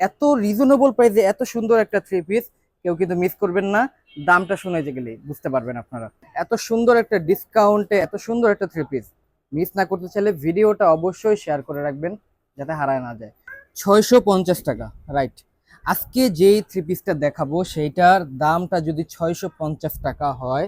এত রিজনেবল প্রাইসে এত সুন্দর একটা থ্রি পিস কেউ কিন্তু মিস করবেন না। দামটা শুনে যে গেলেই বুঝতে পারবেন আপনারা। এত সুন্দর একটা ডিসকাউন্টে এত সুন্দর একটা থ্রি পিস মিস না করতে চাইলে ভিডিওটা অবশ্যই শেয়ার করে রাখবেন, যাতে হারায় না যায়। ছয়শো পঞ্চাশ টাকা রাইট আজকে যেই থ্রি পিসটা দেখাবো, সেইটার দামটা যদি ছয়শো পঞ্চাশ টাকা হয়,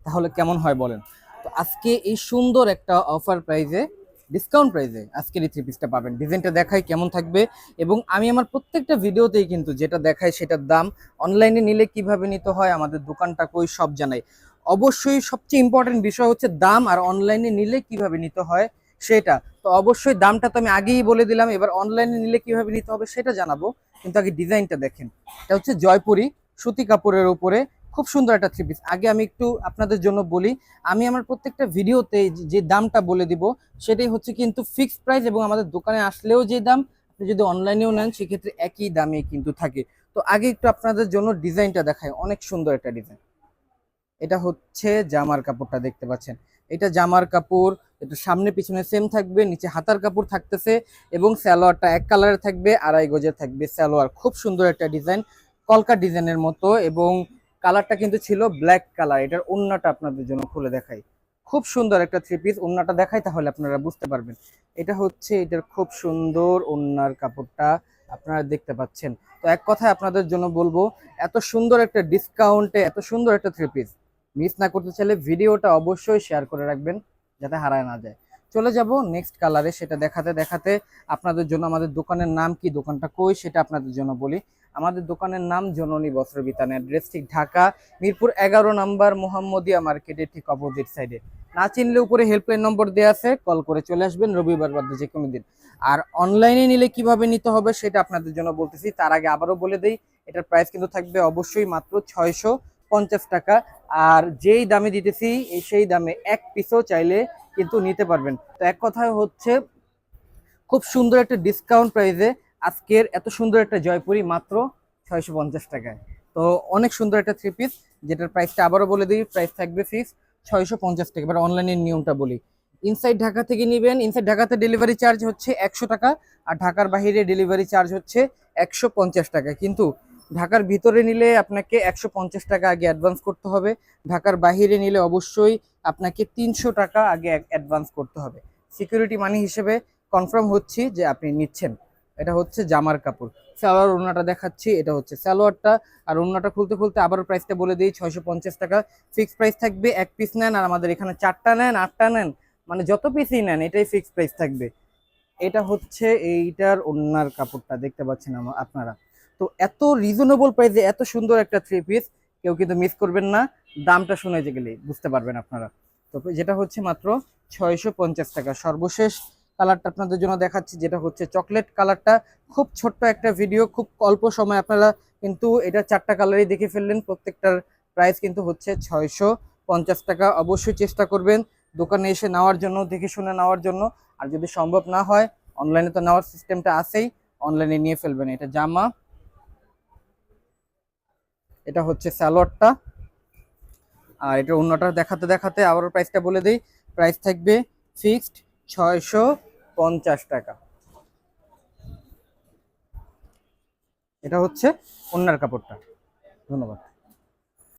তাহলে কেমন হয় বলেন? তো আজকে এই সুন্দর একটা অফার প্রাইজে ডিসকাউন্ট প্রাইসে আজকের এই থ্রি পিসটা পাবেন। ডিজাইনটা দেখাই কেমন থাকবে এবং আমি আমার প্রত্যেকটা ভিডিওতেই কিন্তু যেটা দেখাই সেটার দাম অনলাইনে নিলে কীভাবে নিতে হয়, আমাদের দোকানটা কই সব জানাই। অবশ্যই সবচেয়ে ইম্পর্টেন্ট বিষয় হচ্ছে দাম আর অনলাইনে নিলে কীভাবে নিতে হয় সেটা। তো অবশ্যই দামটা তো আমি আগেই বলে দিলাম, এবার অনলাইনে নিলে কীভাবে নিতে হবে সেটা জানাব। কিন্তু আগে ডিজাইনটা দেখেন। এটা হচ্ছে জয়পুরি সুতি কাপড়ের উপরে খুব সুন্দর একটা থ্রি পিস আগে আমি একটু আপনাদের জন্য বলি, আমি আমার প্রত্যেকটা ভিডিওতে যে- দামটা বলে দিব, সেটাই হচ্ছে কিন্তু ফিক্সড প্রাইস এবং আমাদের দোকানে আসলেও যে দাম, আপনি যদি অনলাইনেও নেন, সেক্ষেত্রে একই দামে কিন্তু থাকে। তো আগে একটু আপনাদের জন্য ডিজাইনটা দেখায় অনেক সুন্দর একটা ডিজাইন এটা হচ্ছে জামার কাপড়টা দেখতে পাচ্ছেন। এটা জামার কাপড়, এটা সামনে পিছনে সেম থাকবে, নিচে হাতার কাপড় থাকতেছে এবং স্যালোয়ারটা এক কালারের থাকবে, আড়াই গজের থাকবে সালোয়ার। খুব সুন্দর একটা ডিজাইন কলকা ডিজাইনের মতো এবং কালারটা কিন্তু ছিল ব্ল্যাক কালার। এটার ওন্নাটা আপনাদের জন্য খুলে দেখাই। খুব সুন্দর একটা থ্রি পিস ওন্নাটা দেখাই তাহলে আপনারা বুঝতে পারবেন। এটা হচ্ছে এটার খুব সুন্দর ওন্নার কাপড়টা আপনারা দেখতে পাচ্ছেন। তো এক কথায় আপনাদের জন্য বলব, এত সুন্দর একটা ডিসকাউন্টে এত সুন্দর একটা থ্রি পিস মিস না করতে চাইলে ভিডিওটা অবশ্যই শেয়ার করে রাখবেন, যাতে হারায় না যায়। চলে যাব নেক্সট কালারে সেটা দেখাতে দেখাতে আপনাদের জন্য আমাদের দোকানের নাম কি, দোকানটা কই, সেটা আপনাদের জন্য বলি। আমাদের দোকানের নাম জননী বস্ত্র বিতান অ্যাড্রেস, ঠিক ঢাকা, মিরপুর এগারো নাম্বার মোহাম্মদিয়া মার্কেটের ঠিক অপোজিট সাইডে না চিনলে উপরে হেল্পলাইন নম্বর দেওয়া আছে কল করে চলে আসবেন রবিবার বাদ যে কোনো দিন। আর অনলাইনে নিলে কীভাবে নিতে হবে, সেটা আপনাদের জন্য বলতেছি, তার আগে আবারও বলে দেই, এটার প্রাইস কিন্তু থাকবে অবশ্যই মাত্র ছয়শো পঞ্চাশ টাকা। আর যেই দামে দিতেছি সেই দামে এক পিসও চাইলে কিন্তু নিতে পারবেন। তো এক কথায় হচ্ছে, খুব সুন্দর একটা ডিসকাউন্ট প্রাইসে আজকের এত সুন্দর একটা জয়পুরি মাত্র ছয়শো পঞ্চাশ টাকায়। তো অনেক সুন্দর একটা থ্রি পিস যেটার প্রাইসটা আবারও বলে দিই প্রাইস থাকবে ফিক্স ছয়শো পঞ্চাশ টাকা। এবার অনলাইনের নিয়মটা বলি। ইনসাইড ঢাকা থেকে নেবেন ইনসাইড ঢাকাতে ডেলিভারি চার্জ হচ্ছে একশো টাকা, আর ঢাকার বাইরে ডেলিভারি চার্জ হচ্ছে একশো পঞ্চাশ টাকা। কিন্তু ঢাকার ভিতরে নিলে আপনাকে একশো পঞ্চাশ টাকা আগে অ্যাডভান্স করতে হবে। ঢাকার বাইরে নিলে অবশ্যই আপনাকে তিনশো টাকা আগে অ্যাডভান্স করতে হবে। সিকিউরিটি মানি হিসেবে কনফার্ম হচ্ছি যে আপনি নিচ্ছেন। এটা হচ্ছে জামার কাপড়। সালোয়ার ওড়নাটা দেখাচ্ছি, এটা হচ্ছে সালোয়ারটা। আর ওড়নাটা খুলতে খুলতে আবারও প্রাইসটা বলে দিই, ছয়শো পঞ্চাশ টাকা। ফিক্স প্রাইস থাকবে এক পিস নেন আর আমাদের এখানে চারটা নেন, আটটা নেন। মানে যত পিসই নেন, এটাই ফিক্স প্রাইস থাকবে। এটা হচ্ছে এইটার ওড়নার কাপড়টা, দেখতে পাচ্ছেন আপনারা। তো এত রিজনেবল প্রাইসে এত সুন্দর একটা থ্রি পিস কেউ কিন্তু মিস করবেন না। দামটা শুনে যে গেলেই বুঝতে পারবেন আপনারা। তো যেটা হচ্ছে মাত্র ছয়শো পঞ্চাশ টাকা। সর্বশেষ কালারটা আপনাদের জন্য দেখাচ্ছি, যেটা হচ্ছে চকলেট কালারটা খুব ছোট্ট একটা ভিডিও খুব অল্প সময় আপনারা কিন্তু এটা চারটা কালারই দেখে ফেললেন। প্রত্যেকটার প্রাইস কিন্তু হচ্ছে ছয়শো পঞ্চাশ টাকা। অবশ্যই চেষ্টা করবেন দোকানে এসে নেওয়ার জন্য, দেখে শুনে নেওয়ার জন্য। আর যদি সম্ভব না হয় অনলাইনে তো নেওয়ার সিস্টেমটা আছেই অনলাইনে নিয়ে ফেলবেন। এটা জামা এটা হচ্ছে স্যালোয়ারটা। আর এটা অন্যটা দেখাতে দেখাতে আবারও প্রাইসটা বলে দিই। প্রাইস থাকবে ফিক্সড ছয়শো পঞ্চাশ টাকা। এটা হচ্ছে অন্যার কাপড়টা। ধন্যবাদ।